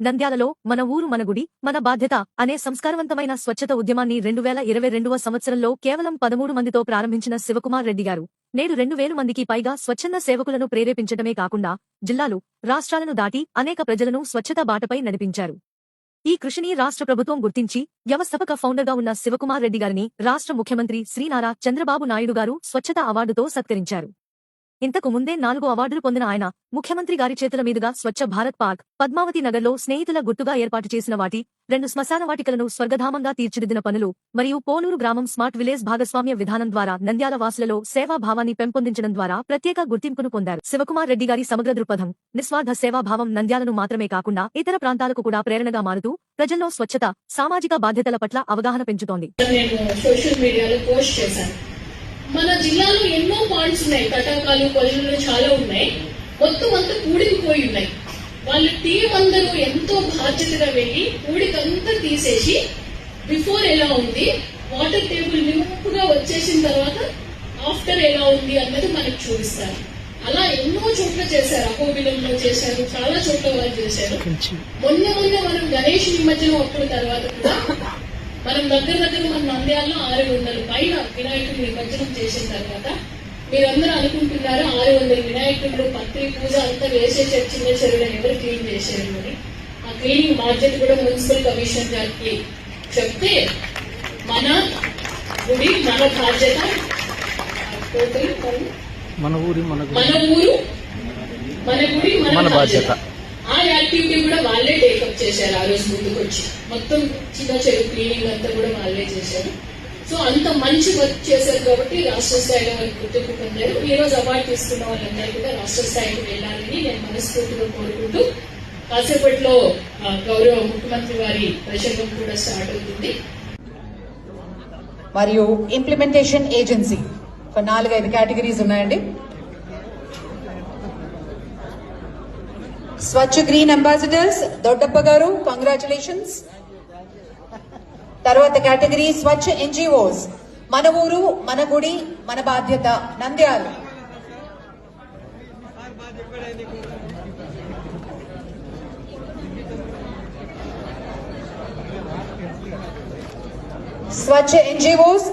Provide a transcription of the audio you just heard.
నంద్యాలలో మన ఊరు మన గుడి మన బాధ్యత అనే సంస్కారవంతమైన స్వచ్ఛత ఉద్యమాన్ని రెండు వేల ఇరవై రెండవ సంవత్సరంలో కేవలం పదమూడు మందితో ప్రారంభించిన శివకుమార్ రెడ్డి గారు. నేడు రెండు వేలు మందికి పైగా స్వచ్ఛంద సేవకులను ప్రేరేపించడమే కాకుండా జిల్లాలు రాష్ట్రాలను దాటి అనేక ప్రజలను స్వచ్ఛత బాటపై నడిపించారు. ఈ కృషిని రాష్ట్ర ప్రభుత్వం గుర్తించి వ్యవస్థాపక ఫౌండర్గా ఉన్న శివకుమార్ రెడ్డి గారిని రాష్ట్ర ముఖ్యమంత్రి శ్రీనారా చంద్రబాబు నాయుడు గారు స్వచ్ఛత అవార్డుతో సత్కరించారు. ఇంతకు ముందే నాలుగు అవార్డులు పొందిన ఆయన ముఖ్యమంత్రి గారి చేతుల మీదుగా స్వచ్ఛ భారత్ పార్క్ పద్మావతి నగర్లో స్నేహితుల గుర్తుగా ఏర్పాటు చేసిన వాటి రెండు శ్మశాన వాటికలను స్వర్గధామంగా తీర్చిదిద్దిన పనులు మరియు పోలూరు గ్రామం స్మార్ట్ విలేజ్ భాగస్వామ్య విధానం ద్వారా నంద్యాల వాసులలో సేవాభావాన్ని పెంపొందించడం ద్వారా ప్రత్యేక గుర్తింపును పొందారు. శివకుమార్ రెడ్డి గారి సమగ్ర దృక్పథం నిస్వార్థ సేవాభావం నంద్యాలను మాత్రమే కాకుండా ఇతర ప్రాంతాలకు కూడా ప్రేరణగా మారుతూ ప్రజల్లో స్వచ్ఛత సామాజిక బాధ్యతల పట్ల అవగాహన పెంచుతోంది. సోషల్ మీడియాలో పోస్ట్ చేశాను. మన జిల్లాలో ఎన్నో పాయింట్స్ ఉన్నాయి. తటాకాలు కొలను చాలా ఉన్నాయి. మొత్తం అంతా కూడికిపోయి ఉన్నాయి. వాళ్ళ టీం అందరూ ఎంతో బాధ్యతగా వెళ్ళి కూడికంతా తీసేసి బిఫోర్ ఎలా ఉంది? వాటర్ టేబుల్ నింపుగా వచ్చేసిన తర్వాత ఆఫ్టర్ ఎలా ఉంది అన్నది మనకు చూపిస్తారు. అలా ఎన్నో చోట్ల చేశారు. అహోబిలంలో చేశారు. చాలా చోట్ల వాళ్ళు చేశారు. మొన్న మొన్న మనం గణేష్ నిమజ్జనం అప్పుడు తర్వాత కూడా మనం దగ్గర దగ్గర మన నంద్యాలలో ఆరు వందల పైన వినాయకుడి నిమజ్జనం చేసిన తర్వాత మీరందరూ అనుకుంటున్నారు ఆరు వందల వినాయకుడు పత్రి పూజ అంతా వేసేసారు చిన్న చెరువులను ఎవరు క్లీన్ చేశారు అని. ఆ క్లీనింగ్ బాధ్యత కూడా మున్సిపల్ కమిషనర్ గారికి చెప్తే మన గుడి మన బాధ్యత మన ఊరి మన ఊరు మన గుడి మన బాధ్యత. ఆ యాక్టివిటీ కూడా వాళ్ళే టేకప్ చేశారు ఆ రోజు ముందుకు వచ్చి మొత్తం చిన్న చెరువు క్లీనింగ్ అంతా కూడా వాళ్ళే చేశారు. సో అంత మంచి వర్క్ చేశారు కాబట్టి రాష్ట్ర స్థాయిలో వాళ్ళు గుర్తింపు పొందారు. ఈ రోజు అవార్డు తీసుకున్న వాళ్ళందరూ కూడా రాష్ట్ర స్థాయికి వెళ్ళాలని నేను మనస్ఫూర్తిగా కోరుకుంటూ కాసేపట్లో గౌరవ ముఖ్యమంత్రి వారి ప్రసంగం కూడా స్టార్ట్ అవుతుంది. మరియు ఇంప్లిమెంటేషన్ ఏజెన్సీ. నాలుగైదు కేటగిరీస్ ఉన్నాయండి. స్వచ్ఛ గ్రీన్ అంబాసిడర్స్ దొడ్డప్ప గారు కంగ్రాచులేషన్స్ తర్వాత కేటగిరీ స్వచ్ఛ ఎన్జిఓస్ మన ఊరు మన గుడి మన బాధ్యత నంద్యాల. స్వచ్ఛ ఎన్జిఓస్